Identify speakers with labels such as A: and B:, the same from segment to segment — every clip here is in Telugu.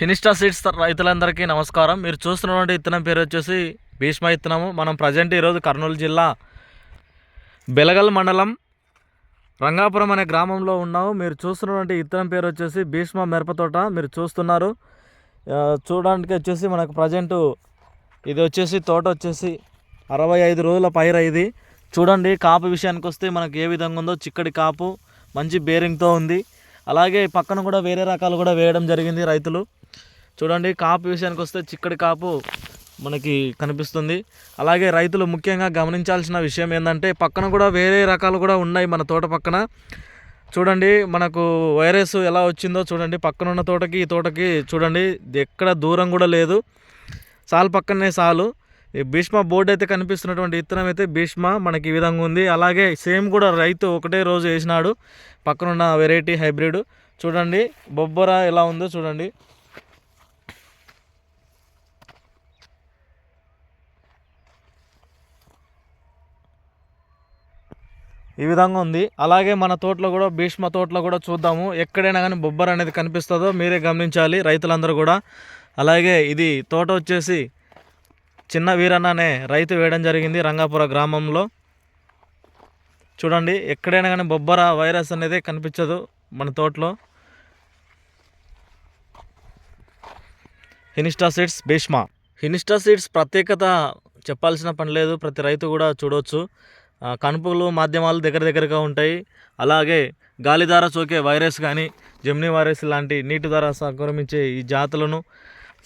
A: హినిస్టా సీడ్స్ రైతులందరికీ నమస్కారం. మీరు చూస్తున్నటువంటి విత్తనం పేరు వచ్చేసి భీష్మ విత్తనము మనం ప్రజెంట్ ఈరోజు కర్నూలు జిల్లా బెలగల్ మండలం రంగాపురం అనే గ్రామంలో ఉన్నాము. మీరు చూస్తున్నటువంటి విత్తనం పేరు వచ్చేసి భీష్మ మిరపతోట మీరు చూస్తున్నారు. చూడడానికి వచ్చేసి మనకు ప్రజెంట్ ఇది వచ్చేసి తోట వచ్చేసి అరవై ఐదు రోజుల పైర ఇది. చూడండి కాపు విషయానికి వస్తే మనకు ఏ విధంగా ఉందో చిక్కడి కాపు మంచి బేరింగ్తో ఉంది. అలాగే పక్కన కూడా వేరే రకాలు కూడా వేయడం జరిగింది రైతులు. చూడండి కాపు విషయానికి వస్తే చిక్కడి కాపు మనకి కనిపిస్తుంది. అలాగే రైతులు ముఖ్యంగా గమనించాల్సిన విషయం ఏంటంటే పక్కన కూడా వేరే రకాలు కూడా ఉన్నాయి మన తోట పక్కన. చూడండి మనకు వైరస్ ఎలా వచ్చిందో చూడండి పక్కన ఉన్న తోటకి ఈ తోటకి చూడండి ఎక్కడ దూరం కూడా లేదు. సాల్ పక్కనే సాలు. ఈ భీష్మ బోర్డు అయితే కనిపిస్తున్నటువంటి విత్తనం అయితే భీష్మ మనకి ఈ విధంగా ఉంది. అలాగే సేమ్ కూడా రైతు ఒకటే రోజు వేసినాడు. పక్కనున్న వెరైటీ హైబ్రిడ్. చూడండి బొబ్బర ఎలా ఉందో చూడండి. ఈ విధంగా ఉంది. అలాగే మన తోటలో కూడా భీష్మ తోటలో కూడా చూద్దాము. ఎక్కడైనా కానీ బొబ్బర అనేది కనిపిస్తుందో మీరే గమనించాలి రైతులందరూ కూడా. అలాగే ఇది తోట వచ్చేసి చిన్న వీరన్న అనే రైతు వేయడం జరిగింది రంగాపుర గ్రామంలో. చూడండి ఎక్కడైనా కానీ బొబ్బర వైరస్ అనేది కనిపించదు మన తోటలో. హినిస్టా సీడ్స్ భీష్మ. హినిస్టా సీడ్స్ ప్రత్యేకత చెప్పాల్సిన పని లేదు. ప్రతి రైతు కూడా చూడవచ్చు కణుపులు మాధ్యమాలు దగ్గర దగ్గరగా ఉంటాయి. అలాగే గాలి ద్వారా సోకే వైరస్ కానీ జెమినీ వైరస్ లాంటి నీటి ద్వారా సంక్రమించే ఈ జాతులను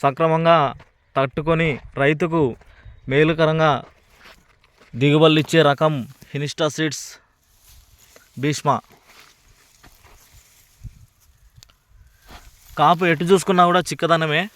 A: సక్రమంగా తట్టుకొని రైతుకు మేలుకరంగా దిగుబడులు ఇచ్చే రకం హినిస్టా సీడ్స్. భీష్మ. కాపు ఎటు చూసుకున్నా కూడా చిక్కదనమే.